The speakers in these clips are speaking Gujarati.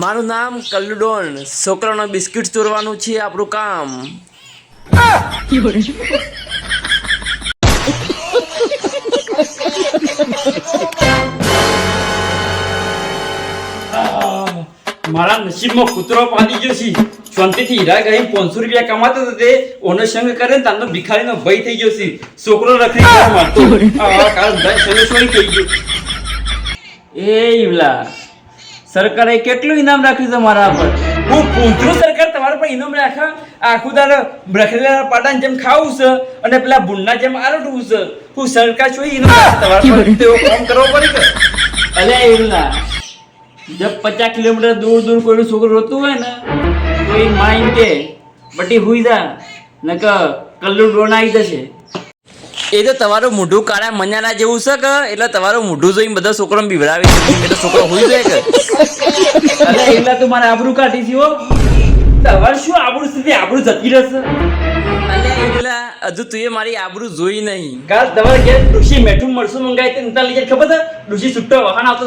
મારું નામ કલ્લુડોન. છોકરાનો બિસ્કિટ ચોરવાનું છે આપણું કામ. મારા નસીબમાં કૂતરો પાડી ગયો છે. શાંતિથી હીરા ગઈ પાંચસો રૂપિયા કમાતો હતો તે. ઓનો સંગ કરે ને તાનો ભિખારીનો ભય થઈ ગયો છે. છોકરો રખડી ગયો, મારતો. આ ધન સંગ થઈ ગયો. એ ઈવલા. સરકારે કેટલું ઇનામ રાખ્યું છે મારા પર? હું પૂંછરું સરકાર તમારા પર ઇનામ રાખે આખું તારે રખડેલા પાટાને જેમ ખાવું છે અને પેલા ભૂંડના જેમ આરોટવું છે. હું સરકાર છું ઇનામ તમારા પર? તેવો કામ કરવો પડે અલે ઈવલા જબ પચાસ કિલોમીટર દૂર દૂર કોઈનું છોકરું રોતું હોય ને તો એ માઇન કે બટી હુઈ જા નક કલ્લુ ડોન આવી જશે. એ તો તમારું મોઢું કાળા મન્યાના જેવું છે કે? એટલે તમારું મોઢું જોઈને બધા છોકરો બિવડાવી એટલે છોકરો હોઈ જાય કે? અરે એટલે તું મારે આબરૂ કાઢી છે તમારે શું આબરૂ સુધી આબરૂ જતી રહેશે. એગલા હજુ તું એ મારી આબરૂ જોઈ નહીં. કાલ તમારે ઘેર ડુસી મેઠું મરસું મંગાવી તે તાર લીધે ખબર છે? ડુસી છૂટો વહાણ આવતો?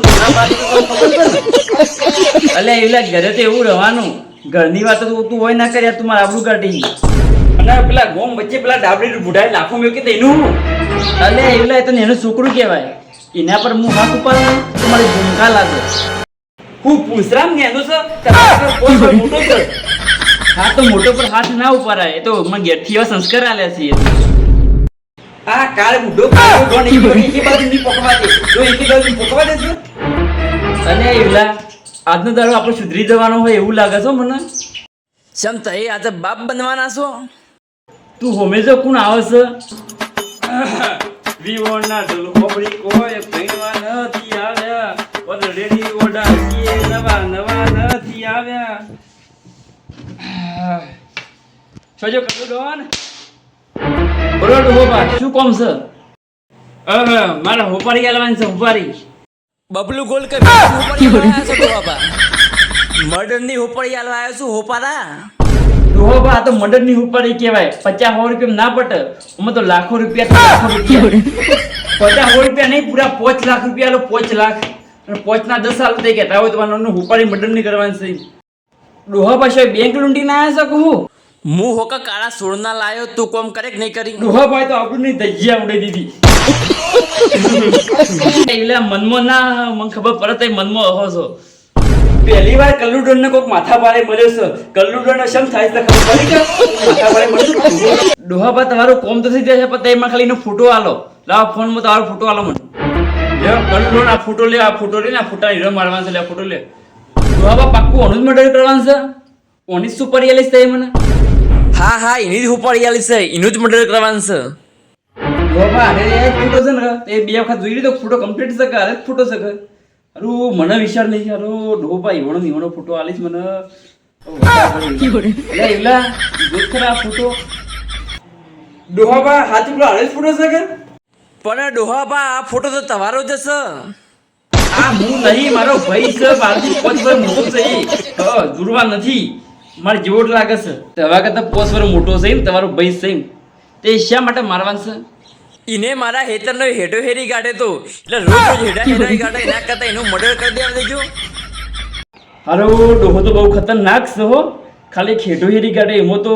અલ્યા એવલા ઘરે તો એવું રહેવાનું. ઘરની વાત તો તું હોય ના કર્યા તું મારે આબરૂ કાઢી. અને પેલા ગોમ વચ્ચે પેલા ડાબડી બુઢાઈ લાખો મેં કે એનું અલ્યા એવલા તો એનું છોકરું કહેવાય. એના પર હું હાથ ઉપાડું તો મારી ભૂમિકા લાગે. હું પૂછરામ નેનો છે? તમારો મોટો છે? હા તો મોટો પર હાથ ના ઉપાડાય. એ તો મને ઘેરથી એવા સંસ્કાર આલ્યા છીએ આ કાળ બુઢો કાળો એકી બાજુ બાજુ ની પકવા દે. જો એક બાજુ પકવા દેજો. અને એવલા આજનો દાડો આપણે સુધરી જવાનો હોય એવું લાગે છે મને. ક્ષમતા એ આજે બાપ બનવાના છો? તું હોમે જો કોણ આવે છે? વિવોના ઢોલ કોઈ ભઈનવા નથી આવ્યા. ઓલરેડી ઓડા છીએ નવા નવા નથી આવ્યા. સોજો કરું ડોન બોલો હોપા શું કોમ છે? મારા હોપારી આલવાની છે હોપારી. બબલુ ગોલ કે બાપા. મર્ડરની હોપાળી આલવા આવ્યો છું હોપારા. હોપા આ તો મર્ડરની હોપારી કહેવાય. પચાસ સો રૂપિયા ના પટ. અમે તો લાખો રૂપિયા પચાસ સો રૂપિયા નહીં પૂરા પાંચ લાખ રૂપિયા પાંચ લાખ. અને પાંચ ના દસ સાલ થઈ ગયા હોય તમારું હોપારી મર્ડરની કરવાની છે. ડોહા પાસે બેંક લૂંટી ના આવ્યા શકું હું? હું હોકા કાળા સોળના લાયો તું કોમ કરે કે નહીં કરી? ડોહા ભાઈ તો આપણું ની ઉડી દીધી. એટલે મનમાં ના મને ખબર પડે તો મનમાં અહો છો. પહેલી વાર કલ્લુડર ને કોઈક માથા પારે મળ્યો છે. કલ્લુડર ને શમ થાય છે? ખબર પડી કે માથા પારે મળ્યો ડોહા તમારું કોમ તો થઈ જશે પણ તેમાં ખાલી એનો ફોટો આલો. લાવ ફોનમાં તમારો ફોટો આલો મને. કલ્લુડોન આ ફોટો લે આ ફોટો લે ના આ ફોટા હીરો મારવાનો છે લે ફોટો લે. ડોહા બા પાક્કું ઓનું જ મર્ડર કરવાનું છે? ઓની જ સુપર એલિસ થઈ મને. હા હા એની જ હોપડી આલી છે એનું જ મર્ડર કરવાનું છે. ડોહાબા અરે એ ફોટો છે ને એ બે વખત જોઈ લીધો ફોટો કમ્પ્લીટ છે કે અરે ફોટો છે કે? અરુ મને વિચાર નહીં અરુ ઢોપા ઈવણો ને ઈવણો ફોટો આલીશ મને. એટલે એવલા જોત ખરા આ ફોટો. ડોહાબા હાથ પેલો આલે ફોટો છે કે? પણ ડોહાબા આ ફોટો તો તમારો જ છે આ હું નહીં મારો ભાઈ છે બારથી પાંચ પર મોટો છે દુરવા નથી. મારે જેવો જ લાગે છે. તવા હવે કરતા પાંચ પર મોટો છે ને તમારો ભાઈ છે તે શા માટે મારવાનું છે? ઈને મારા હેતરનો હેડો હેરી કાઢે તો. એટલે રોજ રોજ હેડા હેડા કાઢે, એના કરતા એનું મર્ડર કરી દેવા દેજો અરે ડોહો તો બહુ ખતરનાક છે હો. ખાલી ખેડો હેરી કાઢે, એમાં તો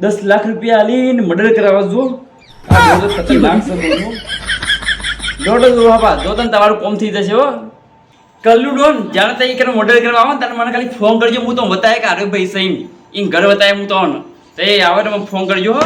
દસ લાખ રૂપિયા આલીને મર્ડર કરાવવા જો. ડોહો ખતરનાક છે દોડો જો બાપા તને તમારું કોમ થઈ જશે હો. કલ્લુ ડોન જ્યારે તઈ કરે મર્ડર કરવા આવો તને મને ખાલી ફોન કરજો, હું તો બતાય કે અરે ભાઈ સહી એમ ઘર બતાય હું તો આવે તો મને ફોન કરજો હો.